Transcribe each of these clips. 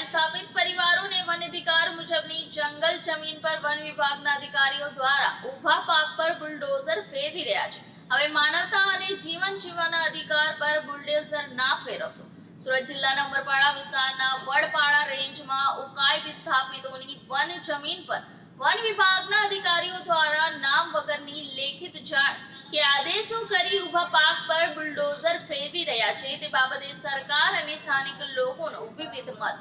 વિસ્થાપિત પરિવારોને વન મુજબની જંગલ જમીન પર વન વિભાગના અધિકારીઓ દ્વારા ઊભા પાક પર બુલડોઝર ફેરવી રહ્યા છે. હવે માનવતા અને જીવન જીવવાના અધિકાર પર બુલડોઝર ના ફેરવશો. સુરત જિલ્લાના ઉમરપાડા વિસ્તારના વડપાડા રેન્જમાં ઉકાઈ વિસ્થાપિતોની વન જમીન પર વન વિભાગના અધિકારીઓ દ્વારા નામ વગરની લેખિત જાણ કે આદેશો કરી ઊભા પાક પર બુલડોઝર ફેરવી રહ્યા છે. તે બાબતે સરકાર અને સ્થાનિક લોકોનો વિવિધ મત.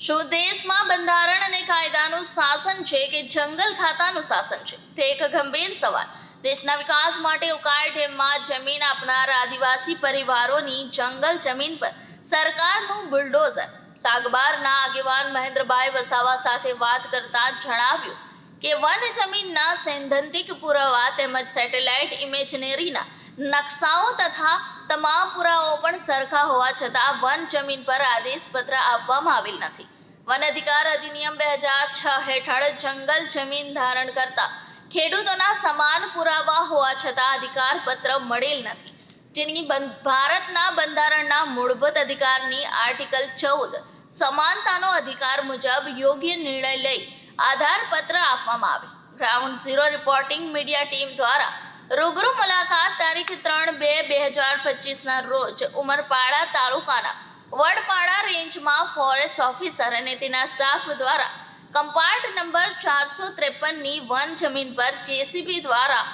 શું દેશમાં બંધારણ અને કાયદાનું શાસન છે કે જંગલ ખાતાનું શાસન છે? તે એક ગંભીર સવાલ. દેશના વિકાસ માટે ઉકાઈ ડેમમાં જમીન આપનાર આદિવાસી પરિવારોની જંગલ જમીન પર સરકારનું બુલડોઝર. સાગબારના આગેવાન મહેન્દ્રભાઈ વસાવા સાથે વાત કરતા જણાવ્યું કે વન જમીનના સૈદ્ધાંતિક પુરાવા તેમજ સેટેલાઇટ ઇમેજનરીના નકશાઓ તથા તમામ પુરાવાઓ પણ સરખા હોવા છતાં વન જમીન પર આદેશપત્ર આપવામાં આવેલ નથી. વન અધિકાર અધિનિયમ બે હજાર છ હેઠળ જંગલ જમીન ધારણ કરતા ખેડૂતોના સમાન પુરાવા હોવા છતાં અધિકાર પત્ર મળેલ નથી. જેની ભારતના બંધારણના મૂળભૂત અધિકારની આર્ટિકલ ચૌદ, સમાનતાનો અધિકાર મુજબ યોગ્ય નિર્ણય લઈ આધાર પત્ર આપવામાં આવ્યું ground zero reporting media team દ્વારા રૂબરૂ મુલાકાત તારીખ ત્રણ બે બે હજાર પચીસના રોજ ઉમરપાડા તાલુકાના વડપાડા રેન્જમાં ફોરેસ્ટ ઓફિસર અને તેના સ્ટાફ દ્વારા કમ્પાર્ટ નંબર ચારસો ત્રેપનની વન જમીન પર જેસીબી દ્વારા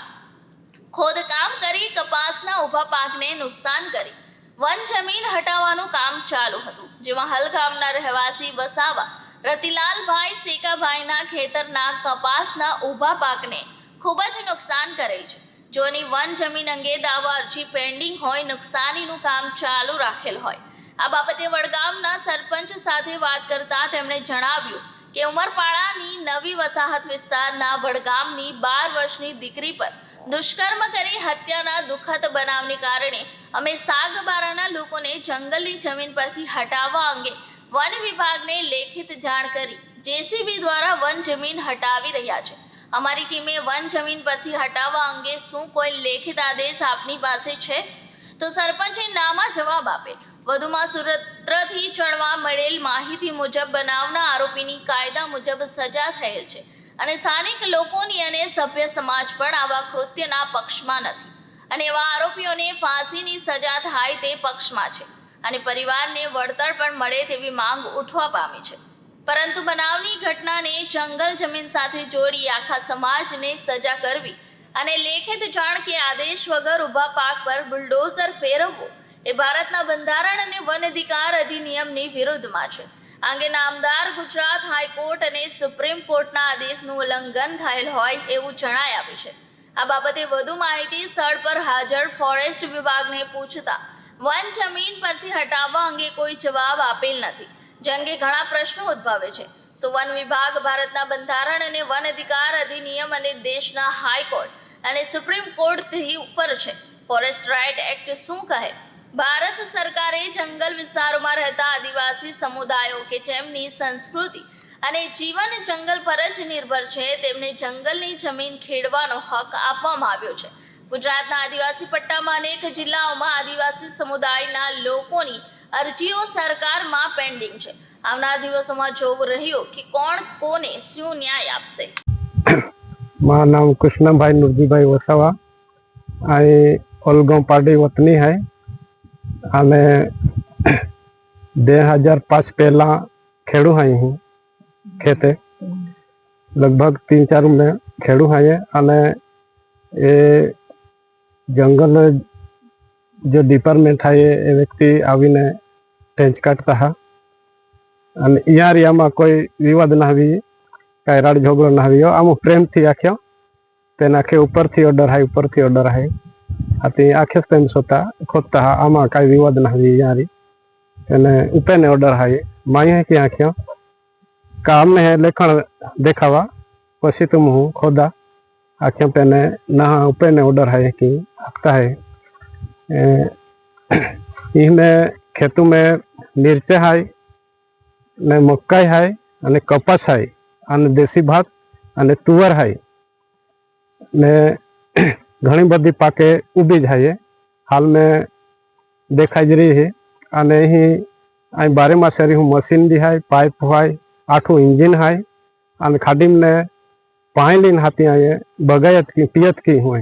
ખોદકામ કરી કપાસના ઊભા પાકને નુકસાન કરી વન જમીન હટાવવાનું કામ ચાલુ હતું. જેમાં હલગામના રહેવાસી વસાવા રતિલાલભાઈ સેકાભાઈના ખેતરના કપાસના ઊભા પાકને ખૂબ જ નુકસાન કરેલ છે. જોની વન જમીન અંગે દાવા અરજી પેન્ડિંગ હોય, નુકસાનીનું કામ ચાલુ રાખેલ હોય. આ બાબતે વડગામના સરપંચ સાથે વાત કરતા તેમણે જણાવ્યું કે ઉમરપાડાની નવી વસાહત વિસ્તારના વડગામની બાર વર્ષની દીકરી પર દુષ્કર્મ કરી હત્યાના દુઃખદ બનાવને કારણે અમે સાગબારાના લોકોને જંગલની જમીન પરથી હટાવવા અંગે વન વિભાગને લેખિત જાણ કરી જેસીબી દ્વારા વન જમીન હટાવી રહ્યા છે. અમારી ટીમે વન જમીન પરથી હટાવવા અંગે શું કોઈ લેખિત આદેશ આપની પાસે છે? તો સરપંચે નામાં જવાબ આપે. વધુમાં સુરતથી ચણવા મળેલ માહિતી મુજબ બનાવના આરોપીની કાયદા મુજબ સજા થયેલ છે અને સ્થાનિક લોકોની અને સભ્ય સમાજ પણ આવા કૃત્યના પક્ષમાં નથી. અને એવા આરોપીઓને ફાંસીની સજા થાય તે પક્ષમાં છે. અને પરિવારને વળતર પણ મળે તેવી માંગ ઉઠવા પામી છે. પરંતુ બનાવની ઘટનાને જંગલ જમીન સાથે જોડી આખા સમાજને સજા કરવી અને લેખિત જાણ કે આદેશ વગર ઊભા પાક પર બુલડોઝર ફેરવવું એ ભારતના બંધારણ અને વન અધિકાર અધિનિયમની વિરુદ્ધમાં છે. આ નામદાર ગુજરાત હાઈકોર્ટ અને સુપ્રીમ કોર્ટના આદેશનું ઉલ્લંઘન થયેલ હોય એવું જણાય આવ્યું છે. આ બાબતે વધુ માહિતી સ્થળ પર હાજર ફોરેસ્ટ વિભાગને પૂછતા વન જમીન પરથી હટાવવા અંગે કોઈ જવાબ આપેલ નથી. જે અંગે ઘણા પ્રશ્નો ઉદ્ભવે છે. સો વન વિભાગ, ભારતના બંધારણ અને વન અધિકાર અધિનિયમ અને દેશના હાઈકોર્ટ અને સુપ્રીમ કોર્ટથી ઉપર છે. ફોરેસ્ટ રાઇટ એક્ટ શું કહે? ભારત સરકારે જંગલ વિસ્તારોમાં રહેતા આદિવાસી સમુદાયો કે જેમની સંસ્કૃતિ અને જીવન જંગલ પર જ નિર્ભર છે, તેમને જંગલની જમીન ખેડવાનો હક આપવામાં આવ્યો છે. ગુજરાતના આદિવાસી પટ્ટામાં અનેક જિલ્લાઓમાં આદિવાસી સમુદાયના લોકોની અરજીઓ સરકારમાં પેન્ડિંગ છે. આવનાર દિવસોમાં જોવું રહ્યો કે કોણ કોને શું ન્યાય આપશે. મારું નામ કૃષ્ણભાઈ નુરજીભાઈ વસાવા. અહીં ઓલગાંવ પાડી વતની હૈ. અને બે હજાર પાંચ પહેલાં ખેડું હાઈ હું ખેતે. લગભગ તીન ચાર મેં ખેડું હાઈએ અને એ જંગલ જે ડિપાર્ટમેન્ટ થાય એ વ્યક્તિ આવીને ટેન્ચ કાઢતા હા. અને અહીંયા એરિયામાં કોઈ વિવાદ ના આવી, કાંઈ રાડ ઝઘડો ના આવ્યો આમ પ્રેમથી આખ્યો. તેને આખે ઉપરથી ઓર્ડર હાય ઉપરથી ઓર્ડર હાય આથી આખે પ્રેમ સોતા ખોદતા હા. આમાં કાંઈ વિવાદ ના આવી યારી એને ઉપેને ઓર્ડર હાય માઈએ કે આખ્યો, કામ ને લેખણ દેખાવા, પછી તું હું ખોદા. આખ્યો પેને ના ઉપેને ઓર્ડર હાય કે આપતા है इसमें खेतों में मिर्चा है ને મકાઈ હાય અને કપાસ હાય અને દેશી ભાત અને તુવર હાય ને ઘણી બધી પાકે ઊભી જ હાય હાલ મેં દેખાઈ જ રહી છે અને અહીં અહીં બારેમાસરી હું મશીન બી હાય પાઇપ હોય આઠું इंजिन हाय અને ખાડીમને પાણી લઈને હાથી આયે બગાયત की पियत की हुए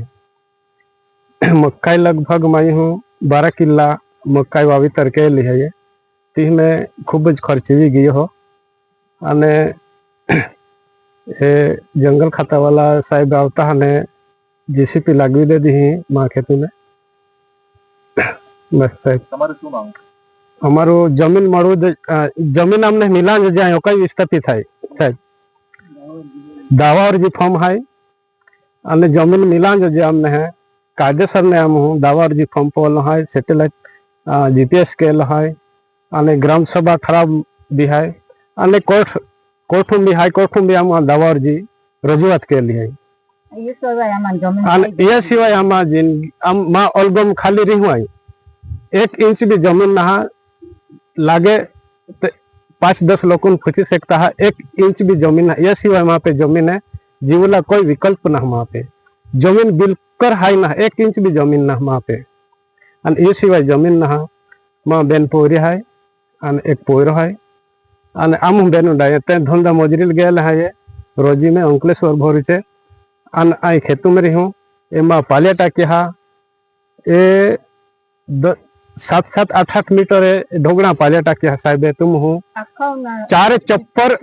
मक्काई लगभग मैं हूँ बारह किल्ला મકાઈ વાવેતર કરેલી છે તેને ખૂબ જ ખર્ચવી ગયો હો અને એ જંગલ ખાતાવાળા સાહેબ આવતા અને જેસીપી લાગવી દીધી માં ખેતીને બસ સાહેબ તમારું શું નામ અમારું જમીન મળવું જ અ, જમીન અમને મિલાન જ જ્યાં કઈ વિસ્થાપિત થાય સાહેબ દાવા અરજી ફોર્મ હાય અને જમીન મિલાન જ જે અમને હે કાયદેસર ને આમ હું દાવા અરજી ફોર્મ પર હોય સેટેલાઇટ જીપીએસ સ્કેલ હોય અને ગ્રામ સભા ખરાબ બી હોય અને કોર્ટ કોર્ટું બી હાઈ કોર્ટું બી આમાં દાવા અરજી રજૂઆત કરેલી હોય. એ સિવાય આમાં જમીન અને એ સિવાય આમાં જિંદગી આમ માં ઓલગમ ખાલી રહ્યું હોય. એક ઇંચ બી पाँच दस लोगों को खींच सकता है एक इंच भी जमीन है यह सिवाय वहाँ पे जमीन है जीवला कोई विकल्प ना वहाँ पे जमीन बिल्कुल हाई ना एक इंच भी जमीन ना वहाँ पे अन ये सिवाय जमीन ना माँ बेन पोरी है अन एक पोर है अन आम बेन उड़ाए ते धंधा मजरी गए है ये रोजी में अंकलेश्वर भोरी से अन आई खेतों में रही हूँ ये माँ पालिया टाकी हा ये સાત સાત આઠ આઠ મીટરે ढोगड़ा पालिया टाकी है साहब तुम हूँ આખો चार चप्पर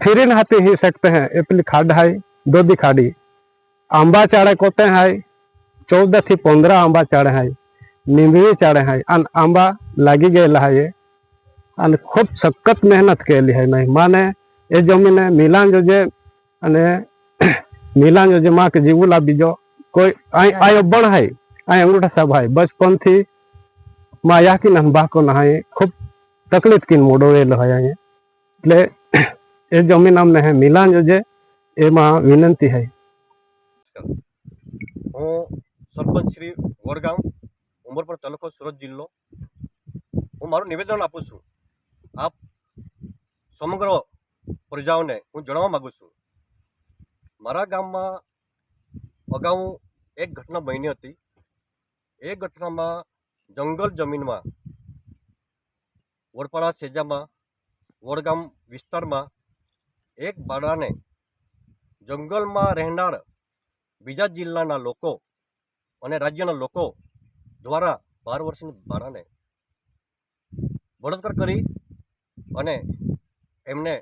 फिर हाथी ही सकते हैं एप्पल खाड है दो दी खाड़ी आंबा चाड़े कोते हैं चौदह थी पंद्रह आंबा चाड़े हैं नींबी चाड़े हैं अन आंबा लागी गए है અને ખૂબ સખત મહેનત કરેલી હે નહીં માને એ જમીને મિલાન જોજે અને મિલાન જોજે માં કે જીવુલા બીજો કોઈ અહીં આયો બણ હે અહીં અંગૂઠા સાહેબ હે બચપનથી માં યાકી ના બાકો ના હે, ખૂબ તકલીફ મોડો વેલો હે અહીંયા. એટલે એ જમીન અમને હે મિલાન જોજે એમાં વિનંતી હે. હું સરપંચ શ્રી વડગામ, ઉમરપર તાલુકો સુરત જિલ્લો. હું મારું નિવેદન આપું છું. આપ સમગ્ર પ્રજાઓને હું જણાવવા માગું છું. મારા ગામમાં અગાઉ એક ઘટના બની હતી. એ ઘટનામાં જંગલ જમીનમાં, વડપાડા સેજામાં, વડગામ વિસ્તારમાં એક બાળાને જંગલમાં રહેનાર બીજા જિલ્લાના લોકો અને રાજ્યના લોકો દ્વારા બાર વર્ષની બાળાને બળાત્કાર કરી અને એમને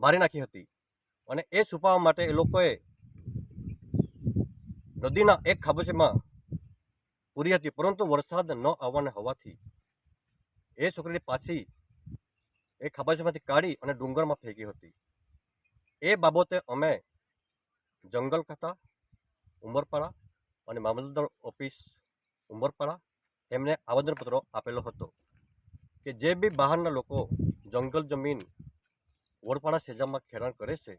મારી નાખી હતી. અને એ છુપાવવા માટે એ લોકોએ નદીના એક ખાબોચીમાં પૂરી હતી, પરંતુ વરસાદ ન આવવાના હોવાથી એ છોકરીને પાછી એ ખાબોચીમાંથી કાઢી અને ડુંગરમાં ફેંકી હતી. એ બાબતે અમે જંગલ ખાતા, ઉમરપાડા અને મામલતદાર ઓફિસ ઉમરપાડા એમને આવેદનપત્રો આપેલો હતો કે જે બી બહારના લોકો જંગલ જમીન વડપાડા સેજામાં ખેડાણ કરે છે,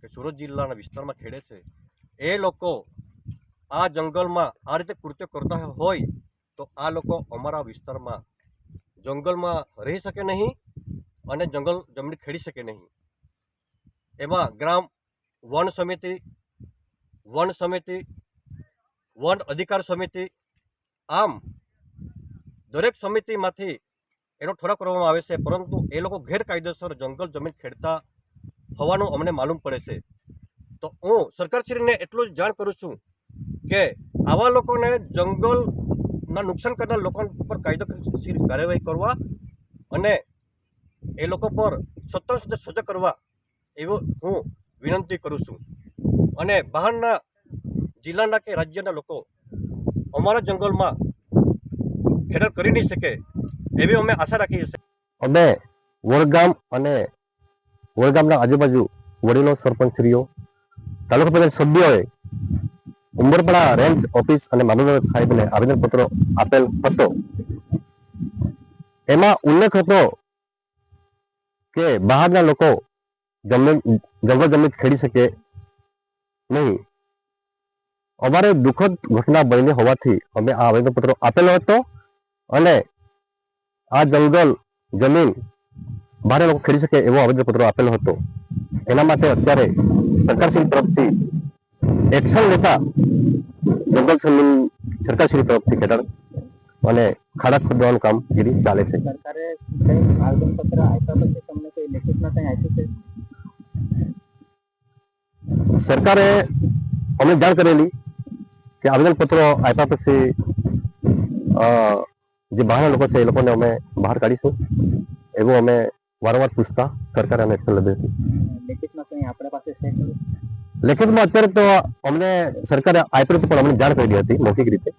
કે સુરત જિલ્લાના વિસ્તારમાં ખેડે છે, એ લોકો આ જંગલમાં આ રીતે કૃત્ય કરતા હોય તો આ લોકો અમારા વિસ્તારમાં જંગલમાં રહી શકે નહીં અને જંગલ જમીન ખેડી શકે નહીં. એમાં ગ્રામ વન સમિતિ વન સમિતિ, વન અધિકાર સમિતિ, આમ દરેક સમિતિમાંથી એનો ઠરાવ કરવામાં આવે છે, પરંતુ એ લોકો ગેરકાયદેસર જંગલ જમીન ખેડતા હોવાનું અમને માલુમ પડે છે. તો હું સરકારશ્રીને એટલું જ જાણ કરું છું કે આવા લોકોને જંગલના નુકસાન કરનાર લોકો પર કાયદેસર કાર્યવાહી કરવા અને એ લોકો પર સત્તર સુધી સજા કરવા એવું હું વિનંતી કરું છું. અને બહારના જિલ્લાના કે રાજ્યના લોકો અમારા જંગલમાં ખેડર કરી નહીં શકે એવી અમે આશા રાખીએ છીએ અમે વડગામ અને વડગામના આજુબાજુ વડીલો, સરપંચશ્રીઓ, તાલુકા પંચાયત સભ્યોએ ઉંબરપાડા રેન્જ ઓફિસ અને મામલતદાર સાહેબને આવેદનપત્ર આપેલ હતો. એમાં ઉલ્લેખ હતો કે બહારના લોકો જમવા જમીન ખેડી શકે નહીં. અમારે દુઃખદ ઘટના બની હોવાથી અમે આ આવેદનપત્ર આપેલો હતો અને આ જંગલ જમીન બહારના લોકો ખેડી શકે એવો આવેદનપત્ર આપેલો હતો. એના માટે અત્યારે સરકારશ્રી તરફથી એક્શન લેતા જંગલ જમીન સરકારશ્રી તરફથી હેઠળ અને ખાડા ખોદવાનું કામગીરી ચાલે છે. સરકારે કઈ આવેદન પત્ર આપ્યા પછી તમને કોઈ લેખિતમાં કઈ આપ્યું છે? સરકારે અમને જાણ કરેલી કે આવેદન પત્રો આપ્યા પછી જે બહારના લોકો છે એ લોકોને અમે બહાર કાઢીશું એવું અમે વારંવાર પૂછતા સરકારે અમે એક્શન લીધી હતી લેખિતમાં કઈ આપણા પાસે છે? લેખિતમાં અત્યારે તો અમને સરકારે હતું પણ અમને જાણ કરી હતી મૌખિક રીતે.